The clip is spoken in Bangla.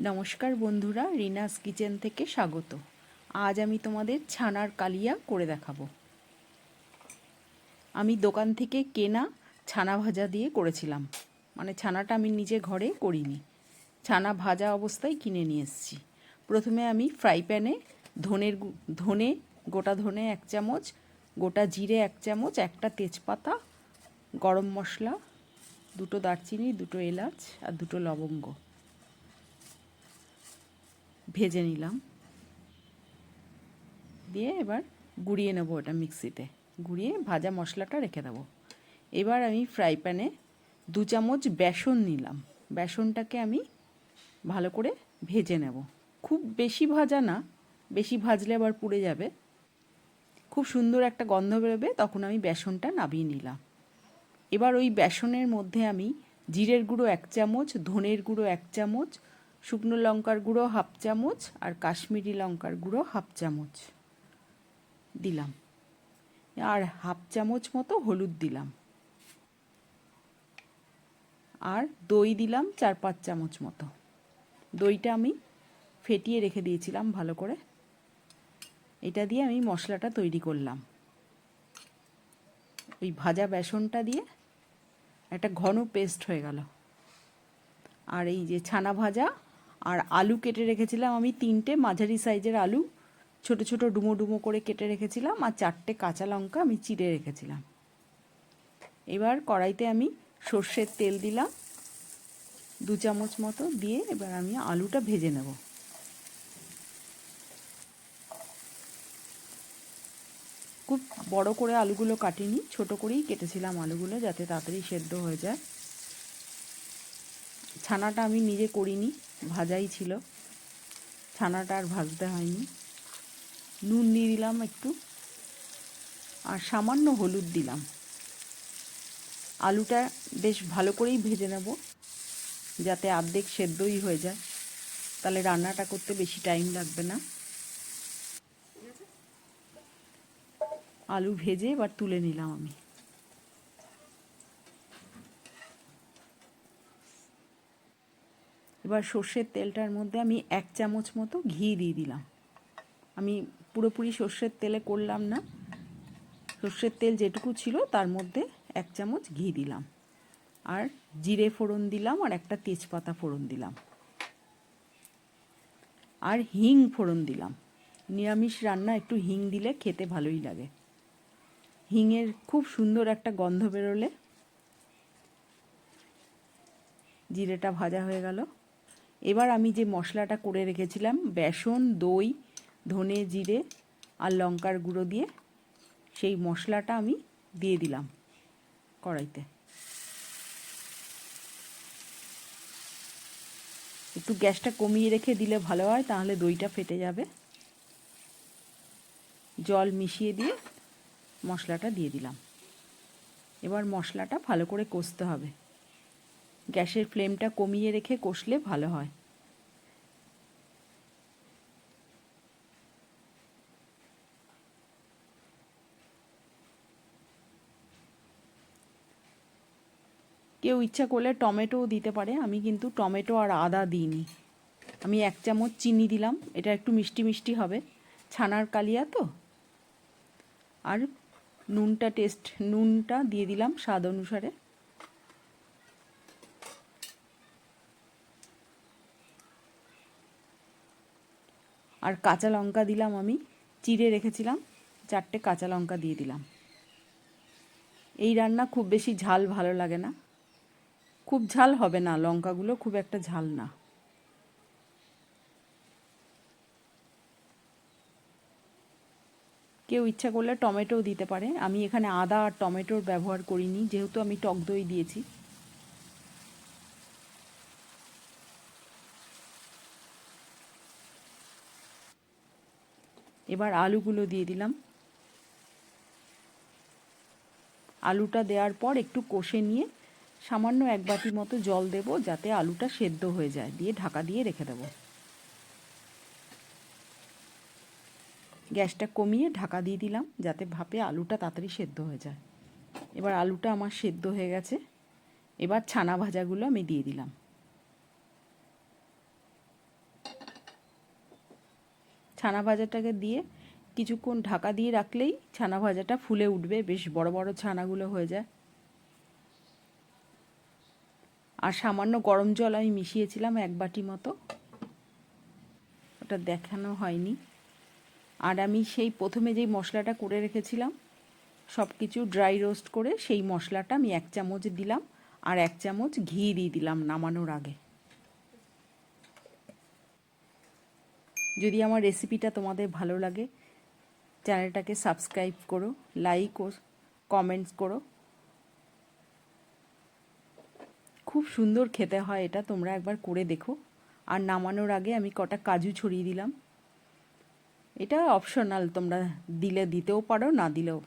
নমস্কার বন্ধুরা, রিনাস কিচেন থেকে স্বাগত। আজ আমি তোমাদের ছানার কালিয়া করে দেখাবো। আমি দোকান থেকে কেনা ছানা ভাজা দিয়ে করেছিলাম। মানে ছানাটা আমি নিজে ঘরে করিনি। ছানা ভাজা অবস্থায় কিনে নিয়ে এসেছি। প্রথমে আমি ফ্রাই প্যানে ধনের ধনে, গোটা ধনে এক চামচ, গোটা জিরে এক চামচ, একটা তেজপাতা, গরম মশলা, দুটো দারচিনি, দুটো এলাচ আর দুটো লবঙ্গ। ভেজে নিলাম। দিয়ে এবার গুঁড়িয়ে নেব ওটা মিক্সিতে। গুঁড়িয়ে ভাজা মশলাটা রেখে দেবো। এবার আমি ফ্রাই প্যানে দু চামচ বেসন নিলাম। বেসনটাকে আমি ভালো করে ভেজে নেব। খুব বেশি ভাজা না, বেশি ভাজলে আবার পুড়ে যাবে। খুব সুন্দর একটা গন্ধ বেরোবে, তখন আমি বেসনটা নামিয়ে নিলাম। এবার ওই বেসনের মধ্যে আমি জিরের গুঁড়ো এক চামচ, ধনের গুঁড়ো এক চামচ শুকনো লঙ্কার গুঁড়ো হাফ চামচ আর কাশ্মীরি লঙ্কার গুঁড়ো হাফ চামচ। দিলাম। আর হাফ চামচ মতো হলুদ দিলাম। আর দই দিলাম চার পাঁচ চামচ মতো। দইটা আমি ফেটিয়ে রেখে দিয়েছিলাম ভালো করে। এটা দিয়ে আমি মশলাটা তৈরি করলাম। ওই ভাজা বেসনটা দিয়ে একটা ঘন পেস্ট হয়ে গেল। আর এই যে ছানা ভাজা আর আলু কেটে রেখেছিলাম আমি তিনটে, মাঝারি সাইজের আলু। ছোট ছোট ডুমো ডুমো করে কেটে রেখেছিলাম আর চারটে কাঁচা লঙ্কা আমি চিড়ে রেখেছিলাম। এবার কড়াইতে আমি সর্ষের তেল দিলাম, দু চামচ মতো দিয়ে এবার আমি আলুটা ভেজে নেব। খুব বড় করে আলুগুলো কাটিনি, ছোট করেই কেটেছিলাম আলুগুলো যাতে তাড়াতাড়ি সেদ্ধ হয়ে যায়। ছানাটা আমি নিজে করিনি ভাজাই ছিল। ছানাটা আর ভাজতে হয়নি। নুন দিয়ে দিলাম একটু। আর সামান্য হলুদ দিলাম। আলুটা বেশ ভালো করেই ভেজে নেব, যাতে অর্ধেক সেদ্ধই হয়ে যায়। তাহলে রান্নাটা করতে বেশি টাইম লাগবে না। আলু ভেজে এবার তুলে নিলাম আমি। এবার সর্ষের তেলটার মধ্যে আমি এক চামচ মতো ঘি দিয়ে দিলাম। আমি পুরোপুরি সর্ষের তেলে করলাম না। সর্ষের তেল যেটুকু ছিল তার মধ্যে এক চামচ ঘি দিলাম। আর জিরে ফোড়ন দিলাম আর একটা তেজপাতা ফোড়ন দিলাম। আর হিং ফোড়ন দিলাম। নিরামিষ রান্না একটু হিং দিলে খেতে ভালোই লাগে। হিংয়ের খুব সুন্দর একটা গন্ধ বেরোলে। জিরেটা ভাজা হয়ে গেল। এবার আমি যে মশলাটা করে রেখেছিলাম, বেসন, দই, ধনে জিরে আর লঙ্কার গুঁড়ো দিয়ে, সেই মশলাটা আমি দিয়ে দিলাম কড়াইতে। একটু গ্যাসটা কমিয়ে রেখে দিলে ভালো হয়, তাহলে দইটা ফেটে যাবে। জল মিশিয়ে দিয়ে মশলাটা দিয়ে দিলাম। এবার মশলাটা ভালো করে কষতে হবে। গ্যাসের ফ্লেমটা কমিয়ে রেখে কষলে ভালো হয়। কেউ ইচ্ছা করলে টমেটোও দিতে পারে, আমি কিন্তু টমেটো আর আদা দিইনি। আমি এক চামচ চিনি দিলাম, এটা একটু মিষ্টি মিষ্টি হবে। ছানার কালিয়া তো। আর নুনটা টেস্ট, নুনটা দিয়ে দিলাম স্বাদ অনুসারে। আর কাঁচা লঙ্কা দিলাম আমি, চিড়ে রেখেছিলাম, চারটে কাঁচা লঙ্কা দিয়ে দিলাম। এই রান্না খুব বেশি ঝাল ভালো লাগে না। খুব ঝাল হবে না লঙ্কাগুলো, খুব একটা ঝাল না। কেউ ইচ্ছা করলে টমেটোও দিতে পারে। আমি এখানে আদা আর টমেটোর ব্যবহার করিনি, যেহেতু আমি টক দই দিয়েছি। এবার আলুগুলো দিয়ে দিলাম। আলুটা দেওয়ার পর একটু কষে নিয়ে সামান্য এক বাটি মতো জল দেব, যাতে আলুটা সেদ্ধ হয়ে যায়। দিয়ে ঢাকা দিয়ে রেখে দেবো। গ্যাসটা কমিয়ে ঢাকা দিয়ে দিলাম, যাতে ভাপে আলুটা তাড়াতাড়ি সেদ্ধ হয়ে যায়। এবার আলুটা আমার সেদ্ধ হয়ে গেছে। এবার ছানা ভাজাগুলো আমি দিয়ে দিলাম। ছানা ভাজাটাকে দিয়ে কিছুক্ষণ ঢাকা দিয়ে রাখলেই ছানা ভাজাটা ফুলে উঠবে। বেশ বড় বড় ছানাগুলো হয়ে যায়। আর সামান্য গরম জল আমি মিশিয়েছিলাম এক বাটি মতো। ওটা দেখানো হয়নি। আর আমি সেই প্রথমে যেই মশলাটা করে রেখেছিলাম সব কিছু ড্রাই রোস্ট করে সেই মশলাটা আমি এক চামচ দিলাম। আর এক চামচ ঘি দিয়ে দিলাম নামানোর আগে। যদি আমার রেসিপিটা তোমাদের ভালো লাগে চ্যানেলটাকে সাবস্ক্রাইব করো লাইক ও কমেন্টস করো। খুব সুন্দর খেতে হয় এটা, তোমরা একবার করে দেখো। আর নামানোর আগে আমি কটা কাজু ছড়িয়ে দিলাম। এটা অপশনাল তোমরা দিলে দিতেও পারো, না দিলেও